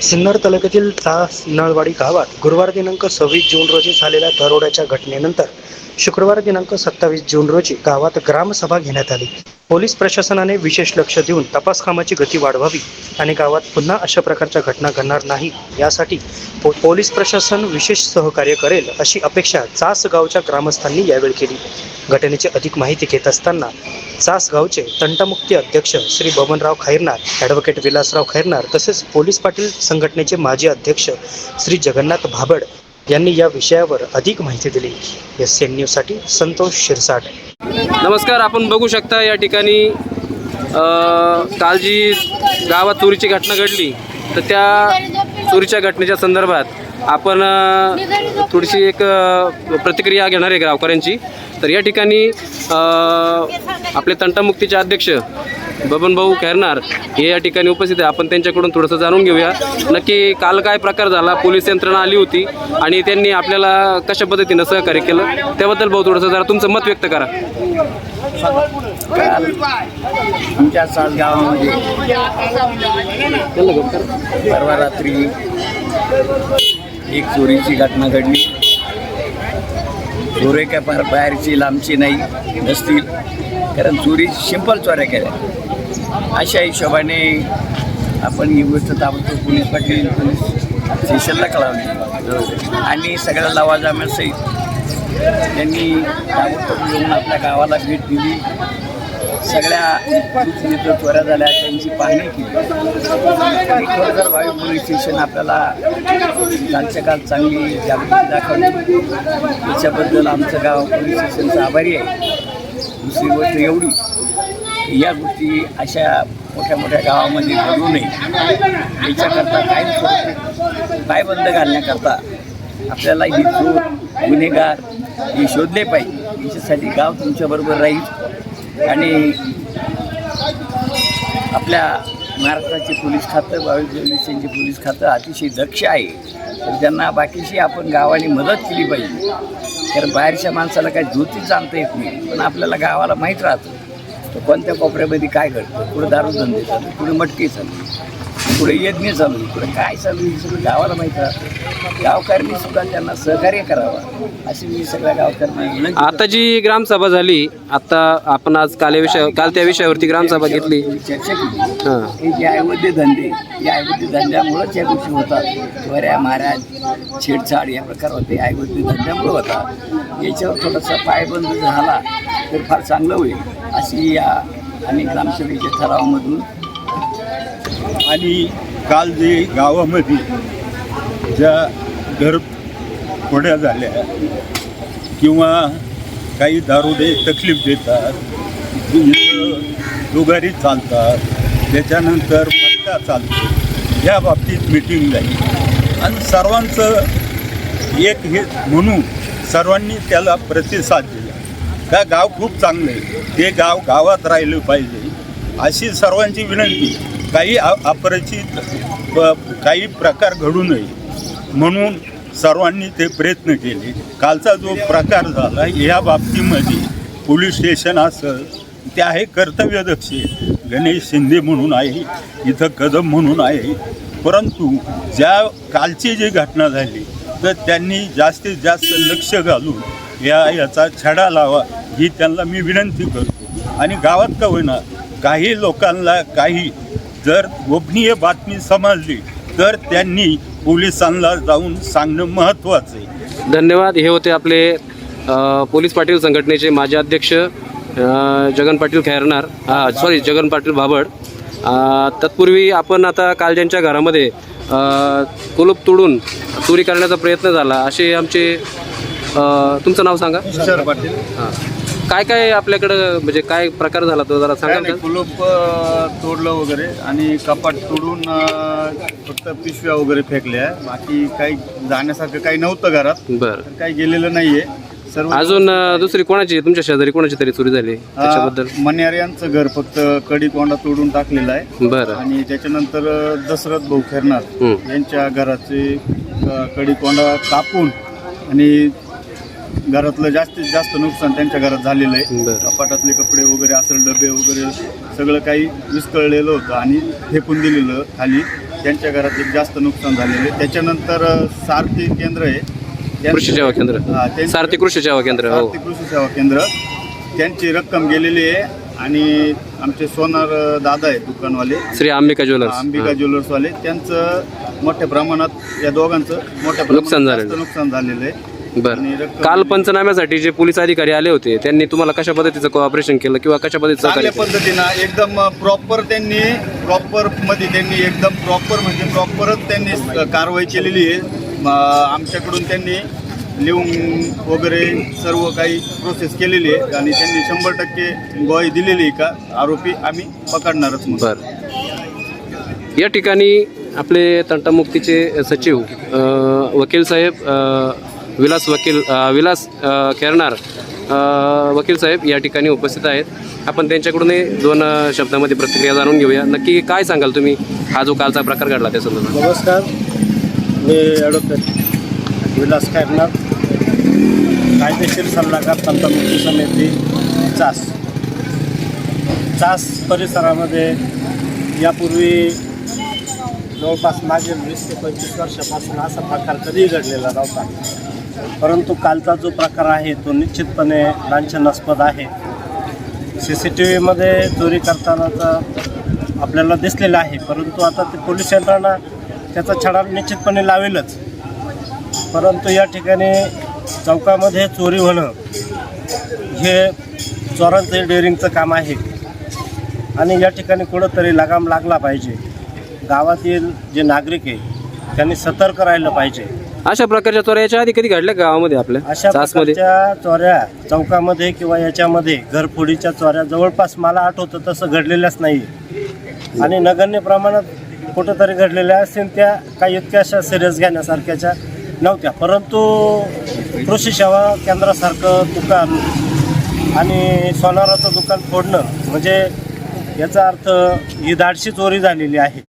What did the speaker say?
सिन्नर तालुक्यातील तास नळवाडी गावात गुरुवार दिनांक सव्वीस जून रोजी झालेल्या दरोड्याच्या घटनेनंतर शुक्रवार दिनांक सत्तावीस जून रोजी गावात ग्रामसभा घेण्यात आली. पोलीस प्रशासनाने विशेष लक्ष देऊन तपास कामाची गती वाढवावी आणि गावात पुन्हा अशा प्रकारच्या घटना घडणार नाही यासाठी पो पोलीस प्रशासन विशेष सहकार्य करेल अशी अपेक्षा चास गावच्या ग्रामस्थांनी यावेळी केली. घटनेची अधिक माहिती घेत असताना चास गावचे तंटामुक्ती अध्यक्ष श्री बबनराव खैरनार ॲडव्होकेट विलासराव खैरनार तसेच पोलीस पाटील संघटनेचे माजी अध्यक्ष श्री जगन्नाथ भाबड यांनी या विषयावर अधिक माहिती दिली. एस एन न्यूजसाठी संतोष शिरसाट. नमस्कार आपण बघू शकता या ठिकाणी काल जी गावात चोरीची घटना घडली तर त्या चोरीच्या घटनेच्या संदर्भात आपण थोडीशी एक प्रतिक्रिया घेणार आहे गावकऱ्यांची तर या ठिकाणी आपले तंटामुक्तीचे अध्यक्ष बबन भाऊ खैरनार हे या ठिकाणी उपस्थित आहे. आपण त्यांच्याकडून थोडंसं जाणून घेऊया. नक्की काल काय प्रकार झाला? पोलीस यंत्रणा आली होती आणि त्यांनी आपल्याला कशा पद्धतीनं सहकार्य केलं? त्याबद्दल भाऊ थोडंसं जरा तुमचं मत व्यक्त करा. आमच्या गावामध्ये परवा रात्री एक चोरीची घटना घडली. चोरे काय फार बाहेरची लांबची नाही नसतील. कारण चोरी सिंपल चोऱ्या केल्या. अशा हिशोबाने आपण ही गोष्ट ताबडतोब पोलीस पाटील पोलीस स्टेशनला कळावली. आणि सगळ्या लवाजामासहित त्यांनी ताबडतोब येऊन आपल्या गावाला भेट दिली. सगळ्या जिथं झाल्या त्यांची पाहणी केली. आणि खरोखर पोलीस स्टेशन आपल्याला कालच्या काल चांगली जागृती दाखवली. त्याच्याबद्दल आमचं गाव पोलीस स्टेशनचं आभारी आहे. दुसरी गोष्ट एवढी या गोष्टी अशा मोठ्या मोठ्या गावामध्ये घडू नये. याच्याकरता काय काय बंद घालण्याकरता आपल्याला ही चोर गुन्हेगार हे शोधले पाहिजे. याच्यासाठी गाव तुमच्याबरोबर राहील आणि आपल्या महाराष्ट्राचे पोलीस खातं बावीस पोलिसांचे पोलीस खातं अतिशय दक्ष आहे. तर त्यांना बाकीशी आपण गावाने मदत केली पाहिजे. कारण बाहेरच्या माणसाला काही धोतीच आणता येत नाही. पण आपल्याला गावाला माहीत राहतं. तर कोणत्या कोपऱ्यामध्ये काय घडतं कुठं दारू धंदे चालू कुठे मटके चालू पुढे यज्ञ चालू पुढे काय चालू हे सगळं गावाला माहीत राहतं. गावकऱ्यांनी सुद्धा त्यांना सहकार्य करावं अशी मी सगळ्या गावकऱ्यांना. आता जी ग्रामसभा झाली आता आपण आज काल या विषय काल त्या विषयावरती ग्रामसभा घेतली. चर्चा केली. हां. हे जे अवैध धंदे या अवैध धंद्यामुळंच या गोष्टी होतात. चोऱ्या महाराज छेडछाड या प्रकार होते. अवैध धंद्यामुळं होतात. याच्यावर थोडासा पायबंद झाला तर फार चांगलं होईल. अशी या आणि ग्रामसभेच्या ठरावामधून. आणि काल जे गावामध्ये ज्या घर फोड्या झाल्या किंवा काही दारुडे तकलीफ देतात दुगारी चालतात त्याच्यानंतर मट्टा चालतो या बाबतीत मिटिंग झाली. आणि सर्वांचं एक हे म्हणून सर्वांनी त्याला प्रतिसाद दिला. का गाव खूप चांगलं आहे. ते गाव गावात राहिलं पाहिजे अशी सर्वांची विनंती. काही अपरिचित काही प्रकार घडू नये. म्हणून सर्वांनी ते प्रयत्न केले. कालचा जो प्रकार झाला या बाबतीमध्ये पोलीस स्टेशन असं ते आहे कर्तव्यदक्ष गणेश शिंदे म्हणून आहे इथं कदम म्हणून आहे. परंतु ज्या कालची जी घटना झाली तर त्यांनी जास्तीत जास्त लक्ष घालून या याचा छडा लावा. ही त्यांना मी विनंती करतो. आणि गावात का होईना काही लोकांना काही जर गोपनीय बातमी समजली तर त्यांनी पोलिसांना जाऊन सांगणं महत्त्वाचं आहे. धन्यवाद. हे होते आपले अ, पोलीस पाटील संघटनेचे माजी अध्यक्ष अ, जगन पाटील खैरनार हा सॉरी जगन पाटील भाबड. अ, तत्पूर्वी आपण आता काल ज्यांच्या घरामध्ये अ, कुलूप तोडून चोरी करण्याचा प्रयत्न झाला. असे आमचे अ, तुमचं नाव सांगा. पाटील. हां. काय काय आपल्याकडं म्हणजे काय प्रकार झाला तो जरा काय सांगाल नाही का? कुलूप अ, तोडलं वगैरे आणि कपाट तोडून अ, फक्त पिशव्या वगैरे फेकल्या. बाकी काही जाण्यासारखं काही नव्हतं घरात. बरं. तर काही गेलेलं नाहीये. सर्व अजून अ, दुसरी कोणाची तुमच्या शेजारी कोणाची तरी चोरी झाली त्याच्याबद्दल अ, मन्यार यांचं घर फक्त कडी कोंडा तोडून टाकलेलं आहे. बरं. आणि त्याच्यानंतर अ, दशरथ भाऊ खेरणार हं. यांच्या घराचे कडी कोंडा कापून आणि घरातलं जास्तीत जास्त नुकसान त्यांच्या घरात झालेलं आहे. बरं. कपाटातले कपडे वगैरे असेल डबे वगैरे सगळं काही विस्कळलेलं होतं आणि फेकून दिलेलं खाली. त्यांच्या घरात एक जास्त नुकसान झालेलं आहे. त्याच्यानंतर अ, सारथी केंद्र आहे. कृषी सेवा केंद्र. हा, त्यांचं- सारथी कृषी सेवा केंद्र हो. सारथी कृषी सेवा केंद्र. त्यांची रक्कम गेलेली आहे आणि आमचे सोनार अ, दादा आहे दुकानवाले. श्री अंबिका ज्वेलर्स. अंबिका ज्वेलर्सवाले. त्यांचं मोठ्या प्रमाणात या दोघांचं मोठ्या नुकसान प्रमाणात झालेलं. जास्त नुकसान झालेलं आहे. बरं. काल पंचनाम्यासाठी जे पोलीस अधिकारी आले होते त्यांनी तुम्हाला कशा पद्धतीचं कोऑपरेशन केलं किंवा कशा पद्धतीचं चांगल्या? पद्धतीनं एकदम प्रॉपर त्यांनी प्रॉपरमध्ये त्यांनी एकदम प्रॉपर म्हणजे प्रॉपरच त्यांनी कारवाई केलेली आहे. म, आमच्याकडून त्यांनी लिहून वगैरे सर्व काही प्रोसेस केलेली आहे आणि त्यांनी शंभर टक्के ग्वाही दिलेली आहे का? आरोपी आम्ही पकडणारच म्हणून. बरं. या ठिकाणी आपले तंटामुक्तीचे सचिव अ, वकील साहेब अ, विलास वकील विलास खेरणार वकील साहेब या ठिकाणी उपस्थित आहेत. आपण त्यांच्याकडूनही दोन शब्दामध्ये प्रतिक्रिया जाणून घेऊया. नक्की काय सांगाल तुम्ही? हा जो कालचा प्रकार घडला त्या संदर्भात. नमस्कार. मी ॲडव्होकेट विलास खेरणार कायदेशीर सल्लागार तंत्रमुक्ती समिती चास. चास परिसरामध्ये यापूर्वी जवळपास मागील वीस ते पंचवीस वर्षापासून असा प्रकार कधीही घडलेला नव्हता. परंतु कालचा जो प्रकार आहे तो निश्चितपणे लांछनास्पद आहे. सी सी टी व्हीमध्ये चोरी करतानाचा आपल्याला दिसलेला आहे परंतु आता ते पोलीस यंत्रणा त्याचा छडा निश्चितपणे लावेलच. परंतु या ठिकाणी चौकामध्ये चोरी होणं हे चोरांचं डेअरिंगचं काम आहे. आणि या ठिकाणी कुठंतरी लगाम लागला पाहिजे. गावातील जे नागरिक आहे त्यांनी सतर्क राहिलं पाहिजे. अशा प्रकारच्या चोऱ्या याच्या आधी कधी घडल्या गावामध्ये आपल्या? अशा प्रकारच्या चोऱ्या चौकामध्ये किंवा याच्यामध्ये घरफोडीच्या चोऱ्या जवळपास मला आठवतं तसं घडलेल्याच नाही. आणि नगण्य प्रमाणात कुठंतरी घडलेल्या असतील त्या काही इतक्या अशा सिरियस घेण्यासारख्याच्या नव्हत्या. परंतु कृषी सेवा केंद्रासारखं दुकान आणि सोनाराचं दुकान फोडणं म्हणजे याचा अर्थ ही धाडशी चोरी झालेली आहे.